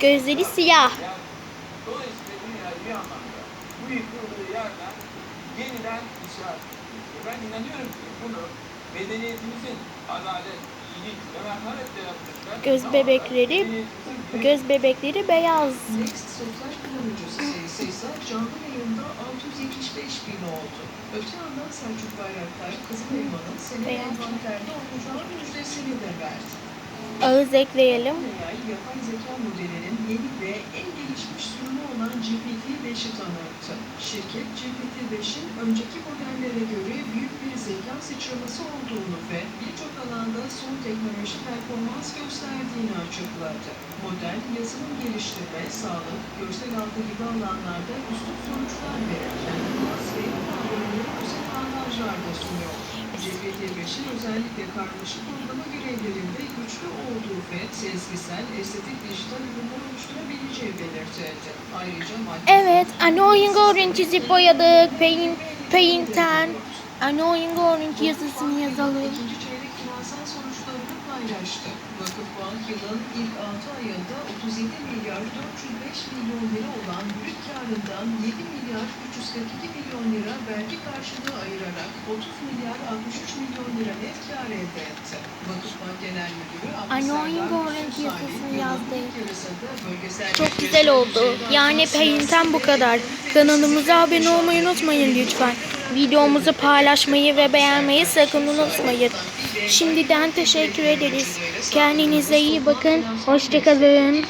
Gözleri siyah. dolayısıyla dünya bir anlamda bu yıkıldığı yerden yeniden inşa ediliyor. Ben inanıyorum ki bunu medeniyetimizin adalet, iyilik ve merhametle yapmışlar. Göz bebekleri, göz bebekleri beyaz. Next sosyal kullanıcısı sayısı ise canlı yayında 675 bin oldu. Öte yandan Selçuk Bayraktar, Kızıl Elma'nın seneye envanterde olacağı müjdesini de verdi. Ağız ekleyelim. Yapay zeka modelinin yeni ve en gelişmiş sürümü olan GPT-5'i tanıttı. Şirket GPT-5'in önceki modellere göre büyük bir zeka sıçraması olduğunu ve birçok alanda son teknoloji performans gösterdiğini açıkladı. Model, yazılım geliştirme, sağlık, görsel algı gibi alanlarda üstün sonuçlar verirken, GPT-5'in özellikle karmaşık uygulama görevlerinde güçlü olduğu ve sezgisel, estetik dijital ürünler oluşturabileceği belirtildi. Ayrıca Evet, Annoying Orange çizip boyadık. Paint, Paint'ten Annoying Orange yazısını yazalım. İkinci çeyrek finansal sonuçlarını paylaştı. Vakıfbank yılın ilk 6 ayında 37 milyar 405 milyon lira karından 7 milyar 342 milyon lira vergi karşılığı ayırarak 30 milyar 63 milyon lira net kar elde etti. Vakıfbank Genel Müdürü Annoying Orange yazısını yazdı. Çok güzel oldu. Yani Paint'ten bu kadar. Kanalımıza abone olmayı unutmayın lütfen. Videomuzu paylaşmayı ve beğenmeyi sakın unutmayın. Şimdiden teşekkür ederiz. Kendinize iyi bakın. Hoşçakalın.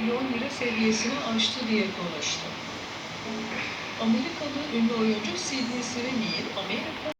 İlk defa 3 trilyon lira seviyesini aştı diye konuştu. Amerikalı ünlü oyuncu Sidney Sweeney'in Amerika